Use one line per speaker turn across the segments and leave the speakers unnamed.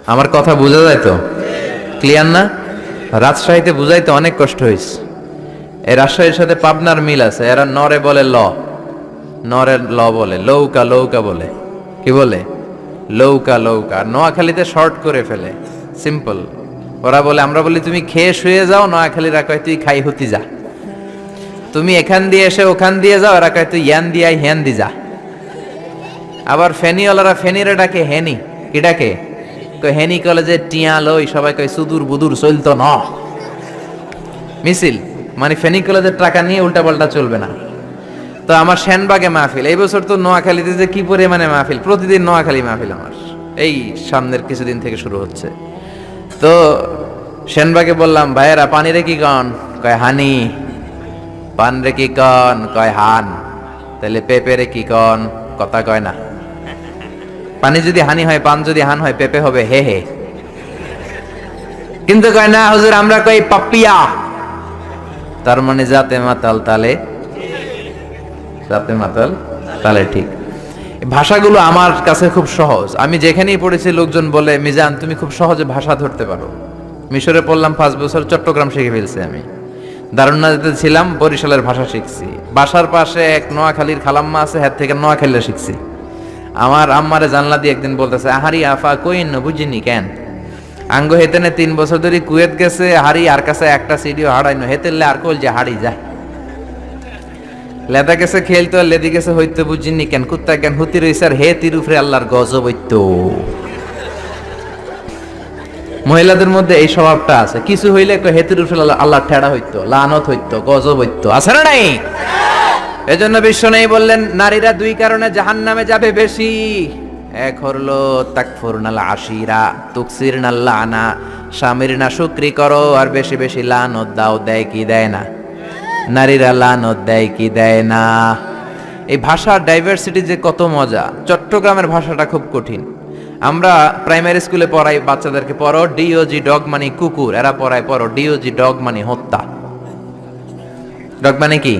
আমার কথা বোঝা যায় তো? ক্লিয়ার না? রাজশাহীতে বুঝাইতে অনেক কষ্ট হয়েছে এই রাজশাহীর সাথে পাবনার মিল আছে, এরা নরে বলে ল। নরে ল বলে, লৌকা লৌকা বলে। কি বলে? লৌকা লৌকা। নোয়াখালীতে শর্ট করে ফেলে। সিম্পল ওরা বলে, আমরা বলি, তুমি খেয়ে শুয়ে যাও, নোয়াখালীরা কয়, তুই খাই হতি যা। তুমি এখান দিয়ে এসে ওখান দিয়ে যাও, এরা কয়, তুই ইয়ান দিয়ে আই হ্যান দি যা। আবার ফেনিওয়ালারা ফেনিরে ডাকে, হেনি। কি ডাকে? হেনি কলেজে টিয়া লই সবাই কয়, সুদূর বুদুর চলতো ন। মিছিল মানে ফেনি কলেজের টাকা নিয়ে উল্টা পাল্টা চলবে না। তো আমার সেনবাগে মাহফিল, এই বছর তো নোয়াখালীতে যে কি পরিমাণে মাহফিল, প্রতিদিন নোয়াখালী মাহফিল আমার। এই সামনের কিছুদিন থেকে শুরু হচ্ছে। তো সেনবাগে বললাম, ভাইয়েরা, পানি রে কি কন? কয়, হানি। পান রে কি কন? কয়, হান। তাহলে পেঁপে রে কি কন? কথা কয় না। পানি যদি হানি হয়, পান যদি হান হয়, পেঁপে হবে, হে হে। কিন্তু কয়, না, হুজুর, আমরা কই পাপিয়া। তার মানে যাতে মাতাল তালে। যাতে মাতাল তালে, ঠিক। ভাষাগুলো আমার কাছে খুব সহজ। আমি যেখানেই পড়েছি, লোকজন বলে, মিজান, তুমি খুব সহজে ভাষা ধরতে পারো। মিশরে পড়লাম পাঁচ বছর, চট্টগ্রাম শিখে ফেলছি আমি। দারুণাতে ছিলাম, বরিশালের ভাষা শিখছি। বাসার পাশে এক নোয়াখালীর খালাম্মা আছে হ্যার থেকে নোয়াখালীরা শিখছি। আমার আম্মারে জানলা দিয়ে একদিন বলতেছে, আহারি আফা কইন বুঝিনি কেন? আঙ্গ হেতেনে তিন বছর ধরে কুয়েত গেছে হারি আর কাছে একটা সিডিও হারাইনো হেতেলে আর কল যে হারি যায়। লেদা গেছে খেলতো লেদি গেছে, হইতে বুঝিনি কেন? কুত্তা কেন হুতি রইছে আর হে উপরে আল্লাহর গজব হইতো। মহিলাদের মধ্যে এই স্বভাবটা আছে। কিছু হইলে হেতির উপরে আল্লাহ- ঠেড়া হইতো, লানত হইতো, গজব হইতো। আছে না নাই? এজন্য বিশ্ব নেই বললেন, নারীরা দুই কারণে জাহান নামে যাবে বেশি। এক হলো তাকফুর নাল আশিরা তুকসির নাল্লা আনা স্বামীর না শুক্রি করো, আর বেশি বেশি লানত দাও, দেয় কি দেয় না? নারীরা লানত দেয় কি দেয় না? এই ভাষার ডাইভার্সিটি যে কত মজা, চট্টগ্রামের ভাষাটা খুব কঠিন। আমরা প্রাইমারি স্কুলে পড়াই, বাচ্চাদেরকে পড়ো ডিওজি ডগ মানে কুকুর, এরা পড়ায় পড়ো ডিওজি ডগ মানে হত্যা। ডগ মানে কি?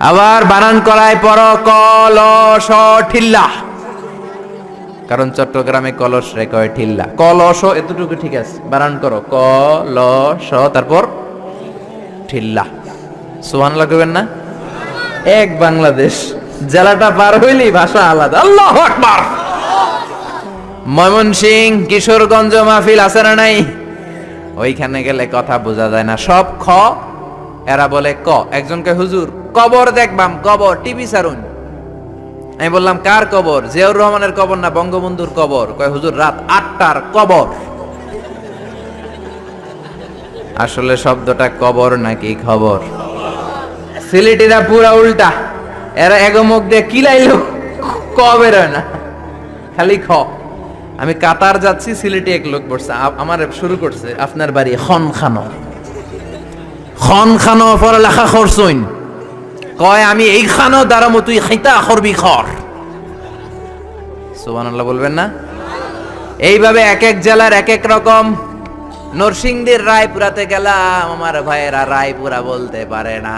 আবার বানান করায় পর কলস ঠিল্লা। কারণ চট্টগ্রামে কলস রে কয় ঠিল্লা। কলস এতটুকু ঠিক আছে। বানান করো। কলস, তারপর ঠিল্লা। সোহান লাগবেন না? এক বাংলাদেশ। জেলাটা পার হইলেই ভাষা আলাদা। আল্লাহ আকবার। ময়মনসিং, কিশোরগঞ্জ মাহফিল আছে না নাই? ওইখানে গেলে কথা বোঝা যায় না। সব খ, এরা বলে ক। একজনকে হুজুর কবর দেখবাম, কবর, টিভি সারুন আমি বললাম, কার কবর? জিয়াউর রহমানের কবর না বঙ্গবন্ধুর কবর? কয়, হুজুর, রাত আটটার কবর। আসলে শব্দটা কবর নাকি খবর? সিলেটিরা পুরা উল্টা। এরা এগমুখ দিয়ে কিলাইলো ক বেরোয় না। খালি খ। আমি কাতার যাচ্ছি, সিলেটে এক লোক আ- আমার শুরু করছে, আপনার বাড়ি খন খানো খন খানো পড়ালেখা করছইন কয়, আমি এই খানো দাঁড়ামো তুই খাইতা করবি খর বলবেন না? এইভাবে এক এক জেলার এক এক রকম নরসিংদীর রায়পুরাতে গেলাম, আমার ভাইয়েরা রায়পুরা বলতে পারে না।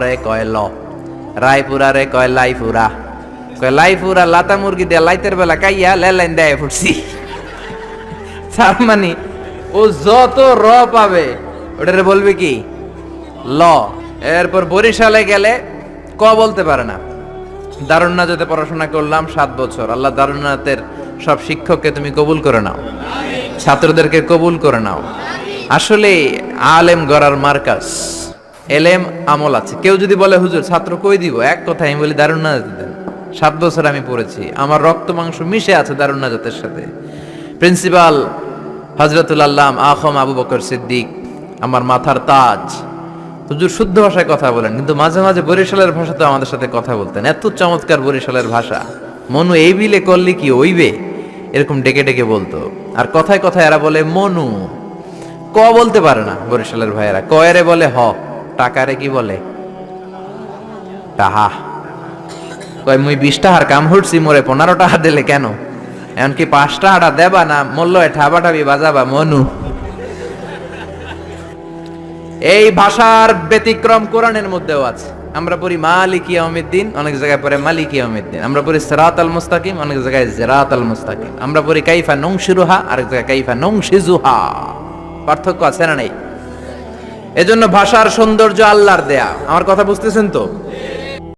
রে কয়, ল। রায়পুরা রে কয় লাইপুরা কয় লাইপুরা লাতা মুরগি দিয়ে লাইতের বেলা কাইয়া লেলাইন দেয় ফুটছি। তার মানে ও যত র পাবে, ওটারে বলবে কি? ল। এরপর বরিশালে গেলে ক বলতে পারে না। দারুণনাথে পড়াশোনা করলাম সাত বছর। আল্লাহ দারুণনাথের সব শিক্ষককে তুমি কবুল করে নাও। ছাত্রদেরকে কবুল করে নাও। আসলে আলেম গড়ার মার্কাস এলেম আমল আছে। কেউ যদি বলে, হুজুর, ছাত্র কই দিব? এক কথা আমি বলি দারুণনাথ দেন। সাত বছর আমি পড়েছি। আমার রক্ত মাংস মিশে আছে দারুণনাথের সাথে। প্রিন্সিপাল হজরতুল আল্লাম আখম আবু বকর সিদ্দিক, আমার মাথার তাজ হুজুর শুদ্ধ ভাষায় কথা বলেন, কিন্তু মাঝে মাঝে বরিশালের ভাষাতে আমাদের সাথে কথা বলতেন। এত চমৎকার বরিশালের ভাষা। মনু এই বিলে করলে কি ওইবে? এরকম ডেকে ডেকে বলতো। আর কথায় কথায় এরা বলে, মনু। ক বলতে পারে না বরিশালের ভাইয়েরা। কয়েরে বলে, হ। টাকারে কি বলে? টাহা। কয়, মুই বিশ টাকার কাম হুটছি মোরে পনেরো টাকা দিলে কেন? এমনকি পাঁচ টাকাটা দেবা না মূল্য ঠাবা ঠাবি বাজাবা মনু। এই ভাষার ব্যতিক্রম কোরআনের মধ্যেও আছে। আমরা পড়ি মালিকি আহমেদিন অনেক জায়গায় পড়ে মালিকি আহমেদিন আমরা পড়ি সেরাত আল মুস্তাকিম, অনেক জায়গায় জেরাত আল মুস্তাকিম। আমরা পড়ি কাইফা নংশিরুহা, আরেক জায়গায় কাইফা নংশিজুহা। পার্থক্য আছে না নেই? এজন্য ভাষার সৌন্দর্য আল্লাহর দেয়া। আমার কথা বুঝতেছেন তো?